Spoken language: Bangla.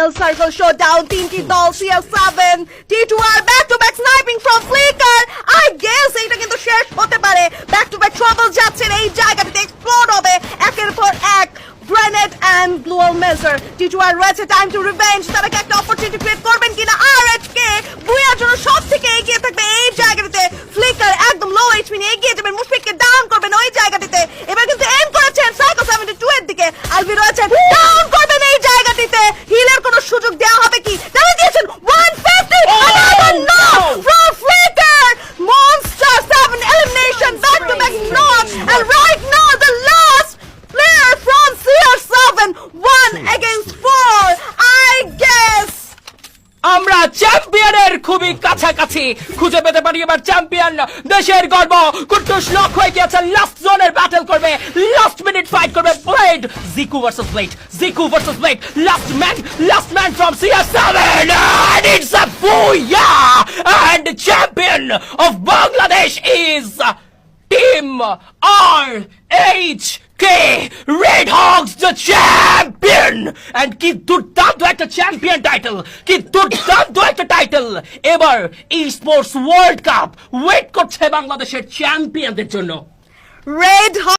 Final circle showdown. তিনটি দল CR7 T2R back to back sniping from Flicker. I guess এটা কিন্তু শেষ হতে পারে। ব্যাক টু ব্যাক ট্রাবল যাচ্ছেন এই জায়গাটিতে এক্সপ্লোড হবে। একের পর এক গ্রেনেড অ্যান্ড গ্লুয়াল মেজার টিটুয়ার রয়েছে টাইম টু রিভেঞ্জ তারা কি একটা অপরচুনিটি ক্রিয়েট করবেন কিনা? আর কে বুয়ার জন্য সব থেকে এগিয়ে থাকবে এই জায়গাটিতে। ফ্লিকার একদম লো এইচপি নিয়ে এগিয়ে যাবেন, মুশফিককে ডাউন করবেন ওই জায়গাটিতে। এবার কিন্তু এম করেছেন সাইকো 72 এর দিকে। আলবি রয়েছেন ডাউন চ্যাম্পিয়নের খুবই কাছাকাছি। খুঁজে পেতে পারি এবার চ্যাম্পিয়ন দেশের গর্ব। কুটুস লক হয়ে গিয়েছে লাস্ট জোনের ব্যাটল করবে লাস্ট মিনিট ফাইট করবে blade Jiku versus blade Jiku versus blade last man last man from সিএস7 and it's a and the champion of Bangladesh is Team RHK Red Hogs the champion and কি দুর্দান্ত একটা চ্যাম্পিয়ন টাইটেল কি দুর্দান্ত একটা টাইটেল এবার e sports world cup wait করছে বাংলাদেশের চ্যাম্পিয়নদের জন্য। Hot